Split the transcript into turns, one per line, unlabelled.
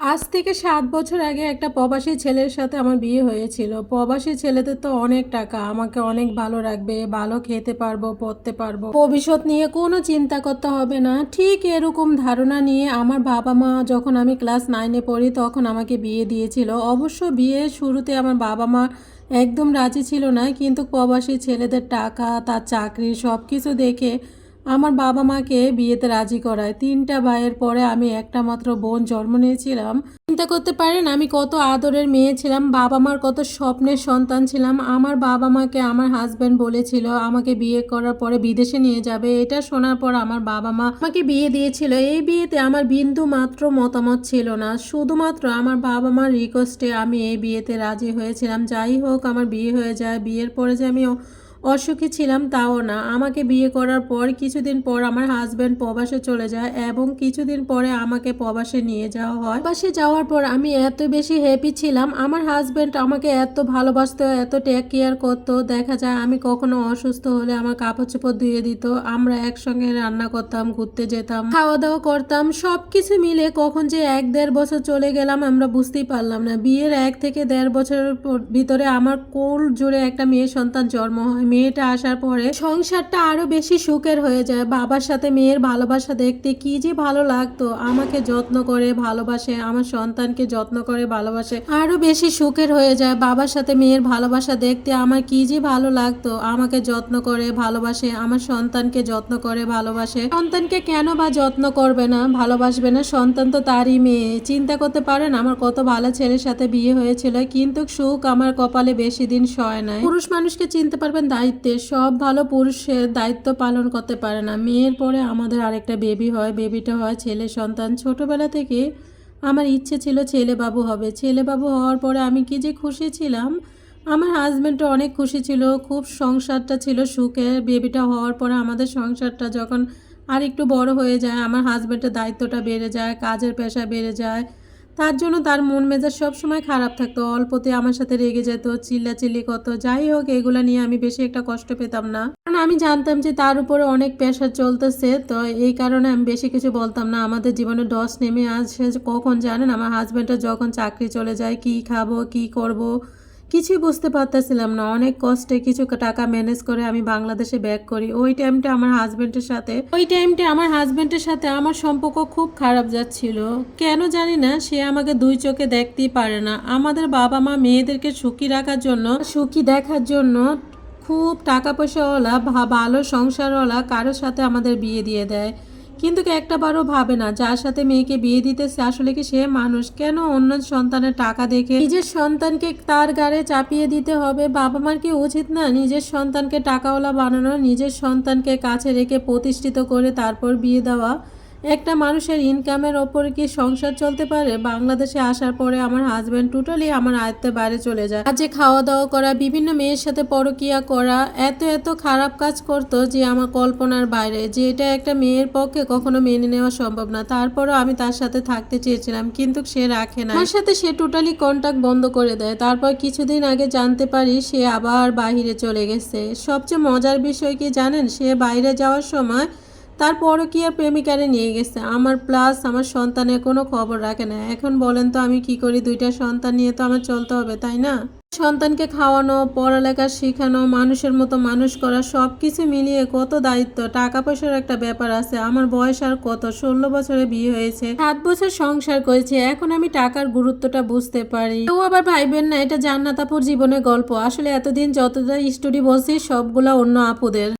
আজ থেকে সাত বছর আগে একটা প্রবাসী ছেলের সাথে আমার বিয়ে হয়েছিল। প্রবাসী ছেলেদের তো অনেক টাকা, আমাকে অনেক ভালো রাখবে, ভালো খেতে পারব, পড়তে পারব। ভবিষ্যৎ নিয়ে কোনো চিন্তা করতে হবে না। ঠিক এরকম ধারণা নিয়ে আমার বাবা মা যখন আমি ক্লাস নাইনে পড়ি তখন আমাকে বিয়ে দিয়েছিল। অবশ্য বিয়ের শুরুতে আমার বাবা মা একদম রাজি ছিল না, কিন্তু প্রবাসী ছেলেদের টাকা, তার চাকরি সব কিছু দেখে আমার বাবা মাকে বিয়েতে রাজি করায়। তিনটা ভাইয়ের পরে আমি একটা মাত্র বোন জন্ম নিয়েছিলাম। চিন্তা করতে পারেন, আমি কত আদরের মেয়ে ছিলাম, বাবা মার কত স্বপ্নের সন্তান ছিলাম। আমার বাবা মাকে আমার হাজব্যান্ড বলেছিল, আমাকে বিয়ে করার পরে বিদেশে নিয়ে যাবে। এটা শোনার পর আমার বাবা মা আমাকে বিয়ে দিয়েছিল। এই বিয়েতে আমার বিন্দু মাত্র মতামত ছিল না। শুধুমাত্র আমার বাবা মার রিকোয়েস্টে আমি এই বিয়েতে রাজি হয়েছিলাম। যাই হোক, আমার বিয়ে হয়ে যায়। বিয়ের পরে যে আমি অসুখী ছিলাম তাও না। আমাকে বিয়ে করার পর কিছুদিন পর আমার হাজব্যান্ড প্রবাসে চলে যায় এবং কিছুদিন পরে আমাকে প্রবাসে নিয়ে যাওয়া হয়। প্রবাসে যাওয়ার পর আমি এত বেশি হ্যাপি ছিলাম। আমার হাজব্যান্ড আমাকে এত ভালোবাসতো, এত টেক কেয়ার করতো। দেখা যায় আমি কখনো অসুস্থ হলে আমার কাপড় চোপড় ধুয়ে দিত। আমরা একসঙ্গে রান্না করতাম, ঘুরতে যেতাম খাওয়া দাওয়া করতাম। সব কিছু মিলে কখন যে এক দেড় বছর চলে গেলাম আমরা বুঝতেই পারলাম না। বিয়ের এক থেকে দেড় বছরের ভিতরে আমার কোল জুড়ে একটা মেয়ে সন্তান জন্ম হয়। মেয়েটা আসার পরে সংসারটা আরও বেশি সুখের হয়ে যায়। বাবার সাথে, মেয়ের ভালোবাসা দেখতে কি যে ভালো লাগতো। আমাকে যত্ন করে ভালোবাসে, আমার সন্তানকে যত্ন করে ভালোবাসে, আরও বেশি সুখের হয়ে যায়। বাবার সাথে, মেয়ের ভালোবাসা দেখতে আমার কি যে ভালো লাগতো। আমাকে যত্ন করে ভালোবাসে, আমার সন্তানকে যত্ন করে ভালোবাসে। সন্তানকে কেন বা যত্ন করবে না, ভালোবাসবে না? সন্তান তো তারই মেয়ে। চিন্তা করতে পারেন, আমার কত ভালো ছেলের সাথে বিয়ে হয়েছিল, কিন্তু সুখ আমার কপালে বেশি দিন সয় নাই। পুরুষ মানুষকে চিনতে পারবেন দায়িত্বে, সব ভালো পুরুষের দায়িত্ব পালন করতে পারে না। মেয়ের পরে আমাদের আরেকটা বেবি হয় বেবিটা হয় ছেলে সন্তান। ছোটবেলা থেকে আমার ইচ্ছে ছিল ছেলে বাবু হবে। ছেলে বাবু হওয়ার পরে আমি কি যে খুশি ছিলাম, আমার হাজব্যান্ডও অনেক খুশি ছিল। খুব সংসারটা ছিল সুখের। বেবিটা হওয়ার পরে আমাদের সংসারটা যখন আর একটু বড় হয়ে যায়, আমার হাজব্যান্ডের দায়িত্বটা বেড়ে যায়, কাজের পেশা বেড়ে যায়। তার জন্য তার মন মেজাজ সবসময় খারাপ থাকতো। অল্পতে আমার সাথে রেগে যেত, চিল্লাচিল্লি কত যাই হোক, এগুলো নিয়ে আমি বেশি একটা কষ্ট পেতাম না। কারণ আমি জানতাম যে তার উপরে অনেক প্রেশার চলতেছে, তো এই কারণে আমি বেশি কিছু বলতাম না। আমাদের জীবনে ডস নেমে আসে কখন জানেন, আমার হাজব্যান্ডটা যখন চাকরি চলে যায়, কি খাব, কি করব। কিছুই বুঝতে পারতেছিলাম না। অনেক কষ্টে কিছু টাকা ম্যানেজ করে আমি বাংলাদেশে ব্যাক করি। ওই টাইমটা আমার হাজব্যান্ডের সাথে। ওই টাইমটা আমার হাজব্যান্ডের সাথে আমার সম্পর্ক খুব খারাপ যাচ্ছিল। কেন জানি না, সে আমাকে দুই চোখে দেখতেই পারে না। আমাদের বাবা মা মেয়েদেরকে সুখী রাখার জন্য, সুখী দেখার জন্য খুব টাকা পয়সাওয়ালা ভালো সংসারওয়ালা কারোর সাথে আমাদের বিয়ে দিয়ে দেয়। কিন্তু কি একটা বারও ভাবে না, যার সাথে মেয়েকে বিয়ে দিতেছে আসলে কি সে মানুষ? কেন অন্য সন্তানের টাকা দেখে নিজের সন্তানকে তার গাড়ে চাপিয়ে দিতে হবে? বাবা মার কি উচিত না নিজের সন্তানকে টাকাওয়ালা বানানো, নিজের সন্তানকে কাছে রেখে প্রতিষ্ঠিত করে তারপর বিয়ে দেওয়া? একটা মানুষের ইনকামের ওপর কি সংসার চলতে পারে? বাংলাদেশে আসার পরে আমার হাজব্যান্ড টোটালি আমার আয়ত্তের বাইরে চলে যায়। কাজে খাওয়া দাওয়া করা, বিভিন্ন মেয়ের সাথে পরকিয়া করা, এত এত খারাপ কাজ করতো যে আমার কল্পনার বাইরে, যে এটা একটা মেয়ের পক্ষে কখনো মেনে নেওয়া সম্ভব না। তারপরও আমি তার সাথে থাকতে চেয়েছিলাম, কিন্তু সে রাখে না আমার সাথে সে টোটালি কন্ট্যাক্ট বন্ধ করে দেয়। তারপর কিছুদিন আগে জানতে পারি সে আবার বাইরে চলে গেছে। সবচেয়ে মজার বিষয় কি জানেন? সে বাইরে যাওয়ার সময় তারপরও কি আর প্রেমিকারে নিয়ে গেছে? আমার প্লাস আমার সন্তানের কোনো খবর রাখে না। এখন বলেন তো আমি কি করি? দুইটা সন্তান নিয়ে তো আমার চলতে হবে, তাই না? সন্তানকে খাওয়ানো, পড়ালেখা শেখানো, মানুষের মতো মানুষ করা সব কিছু মিলিয়ে কত দায়িত্ব টাকা পয়সার একটা ব্যাপার আছে। আমার বয়স আর কত? ষোলো বছরে বিয়ে হয়েছে। সাত বছর সংসার করেছি। এখন আমি টাকার গুরুত্বটা বুঝতে পারি। কেউ আবার ভাইবেন না, এটা জান্নাতাপুর জীবনের গল্প। আসলে এতদিন যতটা স্টুডি বলছি, সবগুলা অন্য আপুদের।